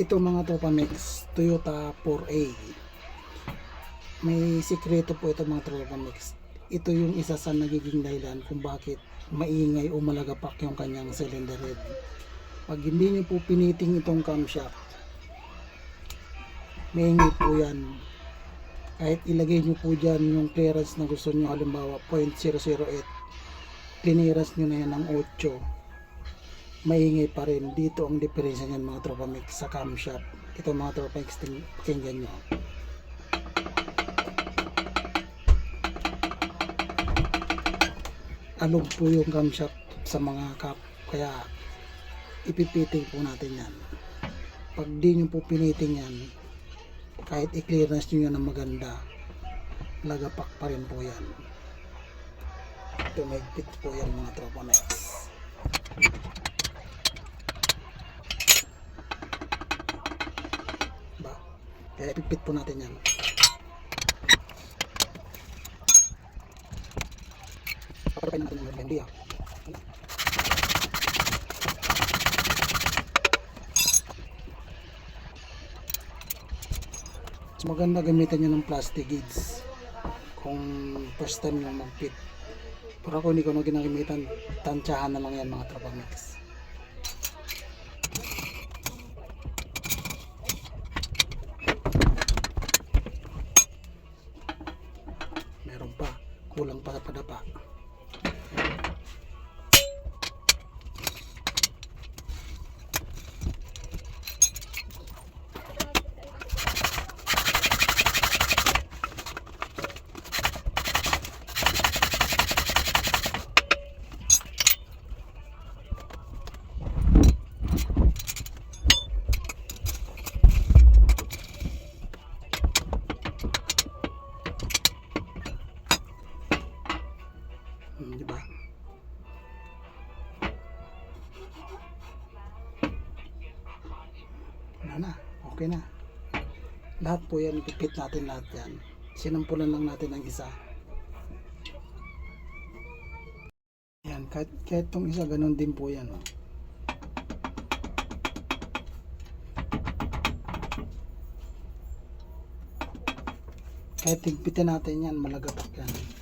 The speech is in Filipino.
ito mga tropa mix Toyota 4A may sikreto po ito mga tropa mix. Ito yung isa sa nagiging dahilan kung bakit maingay o malagapak yung kanyang cylinder head. Pag hindi nyo po piniting itong camshaft maingay po yan. Kahit ilagay nyo po dyan yung clearance na gusto nyo halimbawa 0.008 clearance nyo na yan ng 8 maingay pa rin. Dito ang diferensya niyan mga tropa mix sa camshaft ito mga tropa mix ting- pakinggan nyo. Alog po yung camshaft sa mga cap kaya ipipiting po natin yan. Pag di nyo po piniting yan kahit i-clearance nyo yan ng maganda lagapak pa rin po yan. Tumigpit po yan mga tropa mix kaya ipipit po natin yan Papapay natin yung magandi ah. Mas maganda gamitan nyo ng plastic beads kung first time nyo mag-fit. Pero ako hindi ko na ginagamitan, tansyahan na lang yan mga tropa mix. Meron pa, kulang pa sa padapa. Hmm, di ba? Wala na, okay na. Lahat po yan, ipipit natin lahat yan. Sinampulan lang natin ang isa. Yan, kahit, kahit tong isa, ganun din po yan. Oh. Kahit tigpitin natin yan, malagapak yan.